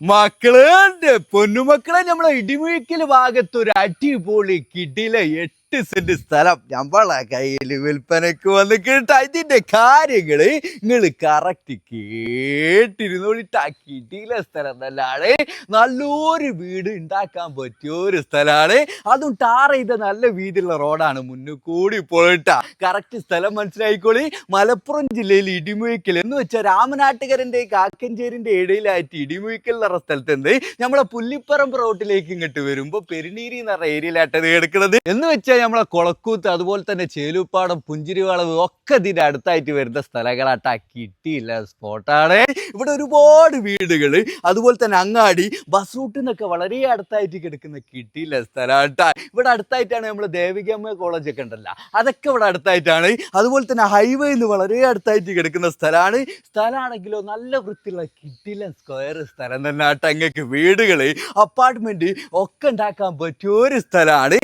മക്കൾ പൊന്നുമക്കളെ നമ്മളെ ഇടിമുഴിക്കൽ ഭാഗത്ത് ഒരു അടിപൊളി കിടില എട്ട് സെന്റ് സ്ഥലം. നമ്മളെ കയ്യിൽ വിൽപ്പനക്ക് വന്ന് കേട്ട ഇതിന്റെ കാര്യങ്ങൾ നിങ്ങൾ കറക്റ്റ് കേട്ടിരുന്നോളിട്ടാ കിട്ടിയില്ല സ്ഥലം നല്ലാണ് നല്ലൊരു വീട് ഉണ്ടാക്കാൻ പറ്റിയ ഒരു സ്ഥലമാണ്. അതും ടാർ ചെയ്ത നല്ല വീതിയുള്ള റോഡാണ് മുന്നിൽ കൂടി പോയിട്ടാ കറക്റ്റ് സ്ഥലം മനസ്സിലായിക്കോളി. മലപ്പുറം ജില്ലയിൽ ഇടിമുഴിക്കൽ എന്ന് വെച്ചാൽ രാമനാട്ടുകരന്റെ കാക്കഞ്ചേരിന്റെ ഇടയിലായിട്ട് ഇടിമുഴിക്കൽ എന്നുള്ള സ്ഥലത്തുണ്ട് നമ്മളെ പുല്ലിപ്പറമ്പ് റോട്ടിലേക്ക് ഇങ്ങോട്ട് വരുമ്പോൾ പെരുനീരി എന്ന് പറഞ്ഞ ഏരിയയിലായിട്ടത് കിടക്കുന്നത് എന്ന് വെച്ചാൽ നമ്മളെ കൊളക്കൂത്ത് അതുപോലെ തന്നെ ചേലുപ്പാടം പുഞ്ചിരിവളവ് ഒക്കെ ഇതിന്റെ അടുത്തായിട്ട് വരുന്ന സ്ഥലങ്ങളാട്ടാ കിട്ടിയില്ല. സ്പോട്ടാണ് ഇവിടെ ഒരുപാട് വീടുകൾ അതുപോലെ തന്നെ അങ്ങാടി ബസ് റൂട്ടിൽ നിന്നൊക്കെ വളരെ അടുത്തായിട്ട് കിടക്കുന്ന കിട്ടിയില്ല സ്ഥലമാട്ടാ ഇവിടെ അടുത്തായിട്ടാണ് നമ്മൾ ദേവികമ്മ കോളേജ് ഒക്കെ ഉണ്ടല്ലോ. അതൊക്കെ ഇവിടെ അടുത്തായിട്ടാണ്. അതുപോലെ തന്നെ ഹൈവേ നിന്ന് വളരെ അടുത്തായിട്ട് കിടക്കുന്ന സ്ഥലമാണ് സ്ഥലമാണെങ്കിലോ നല്ല വൃത്തിയുള്ള കിട്ടിയില്ല സ്ക്വയർ സ്ഥലം തന്നെ ആട്ടെ അങ്ങക്ക് വീടുകൾ അപ്പാർട്ട്മെന്റ് ഒക്കെ ഉണ്ടാക്കാൻ പറ്റിയ ഒരു സ്ഥലമാണ്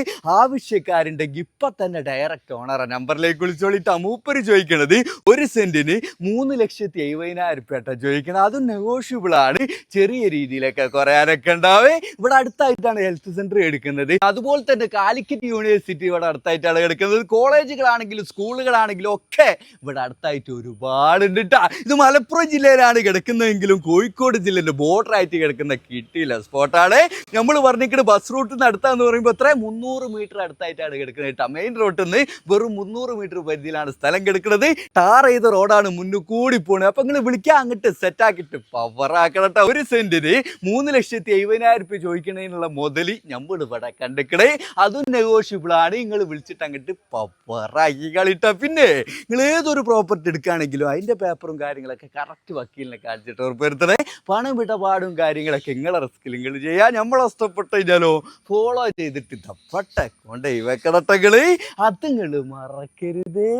ആവശ്യക്കാരുണ്ടെങ്കിൽ ഇപ്പൊ തന്നെ ഡയറക്റ്റ് ഓണറ നമ്പറിലേക്ക് വിളിച്ചോളിട്ട് മൂപ്പര് ചോദിക്കണത് ഒരു സെന്റിന് മൂന്ന് ലക്ഷത്തി എഴുപതിനായിരം രൂപ ചോദിക്കണം അതും നെഗോഷ്യബിൾ ആണ്. ചെറിയ രീതിയിലൊക്കെ കുറയാനൊക്കെ ഉണ്ടാവേ. ഇവിടെ അടുത്തായിട്ടാണ് ഹെൽത്ത് സെന്റർ എടുക്കുന്നത്. അതുപോലെ തന്നെ കാലിക്കറ്റ് യൂണിവേഴ്സിറ്റി ഇവിടെ അടുത്തായിട്ടാണ് എടുക്കുന്നത്. കോളേജുകളാണെങ്കിലും സ്കൂളുകളാണെങ്കിലും ഒക്കെ ഇവിടെ അടുത്തായിട്ട് ഒരുപാട് ഉണ്ട് ട്ടാ. ഇത് മലപ്പുറം ജില്ലയിലാണ് കിടക്കുന്നതെങ്കിലും കോഴിക്കോട് ജില്ലയുടെ ബോർഡർ ആയിട്ട് കിടക്കുന്ന കിട്ടിയില്ല സ്പോട്ടാണ് നമ്മൾ പറഞ്ഞിട്ട് ബസ് റൂട്ടിൽ നിന്ന് അടുത്താന്ന് പറയുമ്പോൾ എത്ര മുന്നൂറ് മീറ്റർ അടുത്തായിട്ടാണ് കിടക്കുന്നത്. കേട്ടോ. മെയിൻ റോഡിൽ നിന്ന് വെറും മുന്നൂറ് മീറ്റർ പരിധിയിലാണ് സ്ഥലം കിടക്കുന്നത്. ടാർ ചെയ്ത റോഡാണ് മുന്നിൽ കൂടി പോണത്. അപ്പൊ നിങ്ങൾ വിളിക്കാൻ അങ്ങോട്ട് സെറ്റ് ആക്കിയിട്ട് പവർ ആക്കണം ട്ടോ. ഒരു സെന്റിന് മൂന്ന് ലക്ഷത്തി എഴുപതിനായിരം രൂപ ചോദിക്കുന്നതിനുള്ള മുതൽ നമ്മൾ ഇവിടെ കണ്ടിക്കണേ. അതും നെഗോഷ്യബിൾ ആണ്. നിങ്ങൾ വിളിച്ചിട്ട് അങ്ങോട്ട് പവറാക്കി കളിട്ട. പിന്നെ നിങ്ങൾ ഏതൊരു പ്രോപ്പർട്ടി എടുക്കുകയാണെങ്കിലും അതിന്റെ പേപ്പറും കാര്യങ്ങളൊക്കെ കറക്റ്റ് വക്കീലിനെ കാണിച്ചിട്ട് ഉറപ്പുവരുത്തണേ. പണം ഇടപാടും കാര്യങ്ങളൊക്കെ നിങ്ങളെ റിസ്കിൽ നിങ്ങൾ ചെയ്യാൻ നമ്മൾ ഇഷ്ടപ്പെട്ട് കഴിഞ്ഞാലോ ഫോളോ ചെയ്തിട്ട് ഇതപ്പെട്ടെ കൊണ്ടേ വെക്കടട്ടകൾ അത് അതുങ്ങൾ മറക്കരുതേ.